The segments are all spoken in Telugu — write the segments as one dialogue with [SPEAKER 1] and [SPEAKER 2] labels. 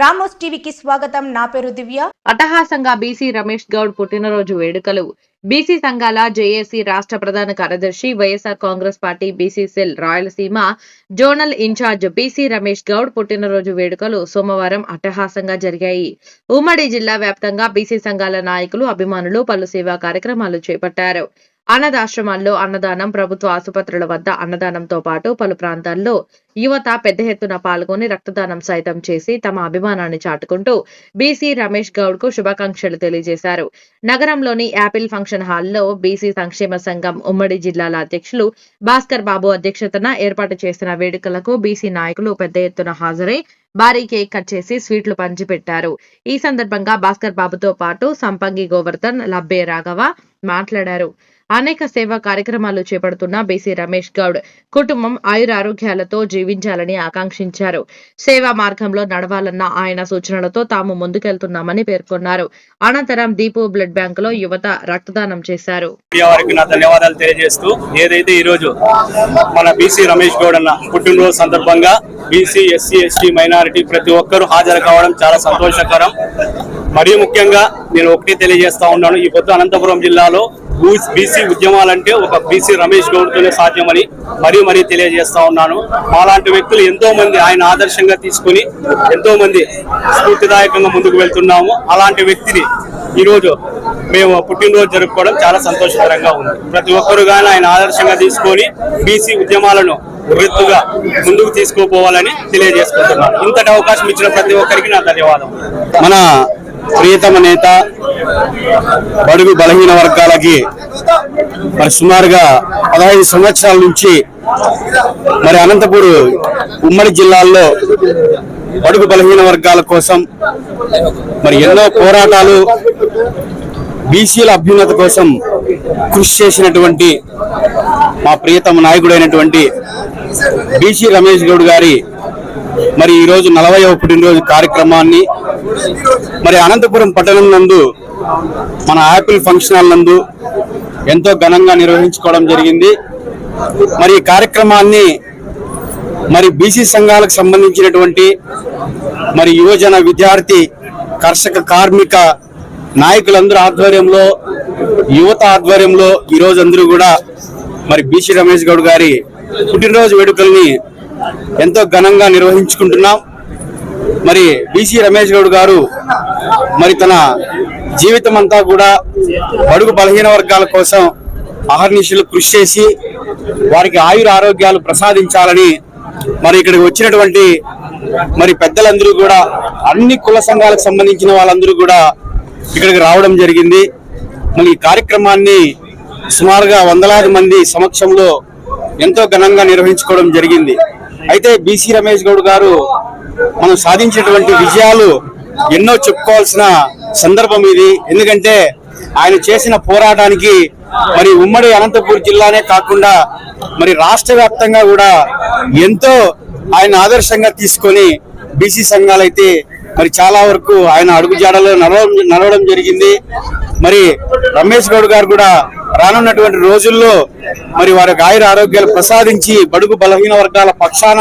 [SPEAKER 1] రామోస్ టీవీకి స్వాగతం. నా పేరు దివ్య.
[SPEAKER 2] అటహాసంగా బీసీ రమేష్ గౌడ్ పుట్టినరోజు వేడుకలు. బీసీ సంఘాల జేఏసీ రాష్ట్ర ప్రధాన కార్యదర్శి YSR Congress party BC cell Rayalaseema zonal incharge BC Ramesh Goud పుట్టినరోజు వేడుకలు సోమవారం అట్టహాసంగా జరిగాయి. ఉమ్మడి జిల్లా వ్యాప్తంగా బీసీ సంఘాల నాయకులు అభిమానులు పలు సేవా కార్యక్రమాలు చేపట్టారు. అన్నదాశ్రమాల్లో అన్నదానం ప్రభుత్వ ఆసుపత్రుల వద్ద అన్నదానంతో పాటు పలు ప్రాంతాల్లో యువత పెద్ద ఎత్తున పాల్గొని రక్తదానం సైతం చేసి తమ అభిమానాన్ని చాటుకుంటూ బీసీ రమేష్ గౌడ్కు శుభాకాంక్షలు తెలియజేశారు. నగరంలోని యాపిల్ ఫంక్షన్ హాల్లో బీసీ సంక్షేమ సంఘం ఉమ్మడి జిల్లాల అధ్యక్షులు భాస్కర్ బాబు అధ్యక్షతన ఏర్పాటు చేసిన వేడుకలకు బీసీ నాయకులు పెద్ద ఎత్తున హాజరై భారీ కేక్ కట్ చేసి స్వీట్లు పంచిపెట్టారు. ఈ సందర్భంగా భాస్కర్ బాబుతో పాటు సంపంగి గోవర్ధన్ లబ్బే రాఘవ మాట్లాడారు. అనేక సేవా కార్యక్రమాలు చేపడుతున్న బీసీ రమేష్ గౌడ్ కుటుంబం ఆయురారోగ్యాలతో జీవించాలని ఆకాంక్షించారు. సేవా మార్గంలో నడవాలన్న ఆయన సూచనలతో తాము ముందుకెళ్తున్నామని పేర్కొన్నారు. అనంతరం దీపు బ్లడ్ బ్యాంకులో యువత రక్తదానం చేశారు.
[SPEAKER 3] నా ధన్యవాదాలు తెలియజేస్తూ ఏదైతే ఈ రోజు మన బీసీ రమేష్ గౌడ్ అన్న పుట్టినరోజు సందర్భంగా బీసీ ఎస్సీ ఎస్టీ మైనారిటీ ప్రతి ఒక్కరూ హాజరు కావడం చాలా సంతోషకరం. మరీ ముఖ్యంగా నేను ఒకటి తెలియజేస్తా ఉన్నాను. ఈ పొద్దు అనంతపురం జిల్లాలో బీసీ ఉద్యమాలంటే ఒక బీసీ రమేష్ గౌడ్తోనే సాధ్యమని మరీ మరీ తెలియజేస్తా ఉన్నాను. అలాంటి వ్యక్తులు ఎంతో మంది ఆయన ఆదర్శంగా తీసుకుని ఎంతో మంది స్ఫూర్తిదాయకంగా ముందుకు వెళ్తున్నాము. అలాంటి వ్యక్తిని ఈరోజు మేము పుట్టినరోజు జరుపుకోవడం చాలా సంతోషకరంగా ఉంది. ప్రతి ఒక్కరు కానీ ఆయన ఆదర్శంగా తీసుకొని బీసీ ఉద్యమాలను వృత్తుగా ముందుకు తీసుకుపోవాలని తెలియజేసుకుంటున్నాను. ఇంతటి అవకాశం ఇచ్చిన ప్రతి ఒక్కరికి నా ధన్యవాదం
[SPEAKER 4] మన ప్రియతమ నేత బడుగు బలహీన వర్గాలకి మరి సుమారుగా పదహైదు సంవత్సరాల నుంచి మరి అనంతపూర్ ఉమ్మడి జిల్లాల్లో బడుగు బలహీన వర్గాల కోసం మరి ఎన్నో పోరాటాలు బీసీల అభ్యున్నత కోసం కృషి చేసినటువంటి మా ప్రియతమ నాయకుడైనటువంటి బీసీ రమేష్ గౌడ్ గారి మరి ఈరోజు నలభై నలభైవ పుట్టినరోజు కార్యక్రమాన్ని మరి అనంతపురం పట్టణం నందు మన యాపిల్ ఫంక్షన్ హాల్ నందు ఎంతో ఘనంగా నిర్వహించుకోవడం జరిగింది. మరి ఈ కార్యక్రమాన్ని మరి బీసీ సంఘాలకు సంబంధించినటువంటి మరి యువజన విద్యార్థి కర్షక కార్మిక నాయకులందరూ ఆధ్వర్యంలో యువత ఆధ్వర్యంలో ఈ రోజు అందరూ కూడా మరి బీసీ రమేష్ గౌడ్ గారి పుట్టినరోజు వేడుకల్ని ఎంతో ఘనంగా నిర్వహించుకుంటున్నాం. మరి బీసీ రమేష్ గౌడ్ గారు మరి తన జీవితం అంతా కూడా బడుగు బలహీన వర్గాల కోసం అహర్నిశలు కృషి చేసి వారికి ఆయుర ఆరోగ్యాలు ప్రసాదించాలని మరి ఇక్కడికి వచ్చినటువంటి మరి పెద్దలందరూ కూడా అన్ని కుల సంఘాలకు సంబంధించిన వాళ్ళందరూ కూడా ఇక్కడికి రావడం జరిగింది. మరి ఈ కార్యక్రమాన్ని సుమారుగా వందలాది మంది సమక్షంలో ఎంతో ఘనంగా నిర్వహించుకోవడం జరిగింది. అయితే బీసీ రమేష్ గౌడ్ గారు మనం సాధించినటువంటి విజయాలు ఎన్నో చెప్పుకోవాల్సిన సందర్భం ఇది. ఎందుకంటే ఆయన చేసిన పోరాటానికి మరి ఉమ్మడి అనంతపూర్ జిల్లానే కాకుండా మరి రాష్ట్ర వ్యాప్తంగా కూడా ఎంతో ఆయన ఆదర్శంగా తీసుకొని బీసీ సంఘాలైతే మరి చాలా వరకు ఆయన అడుగుజాడలో నడవడం నడవడం జరిగింది. మరి రమేష్ గౌడ్ గారు కూడా రానున్నటువంటి రోజుల్లో మరి వారికి ఆయుర ఆరోగ్యాలు ప్రసాదించి బడుగు బలహీన వర్గాల పక్షాన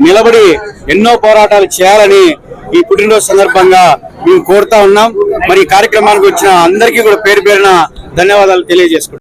[SPEAKER 4] నిలబడి ఎన్నో పోరాటాలు చేయాలని ఈ పుట్టినరోజు సందర్భంగా మేము కోరుతా ఉన్నాం. మరి ఈ కార్యక్రమానికి వచ్చిన అందరికీ కూడా పేరు పేరున ధన్యవాదాలు తెలియజేసుకుంటాం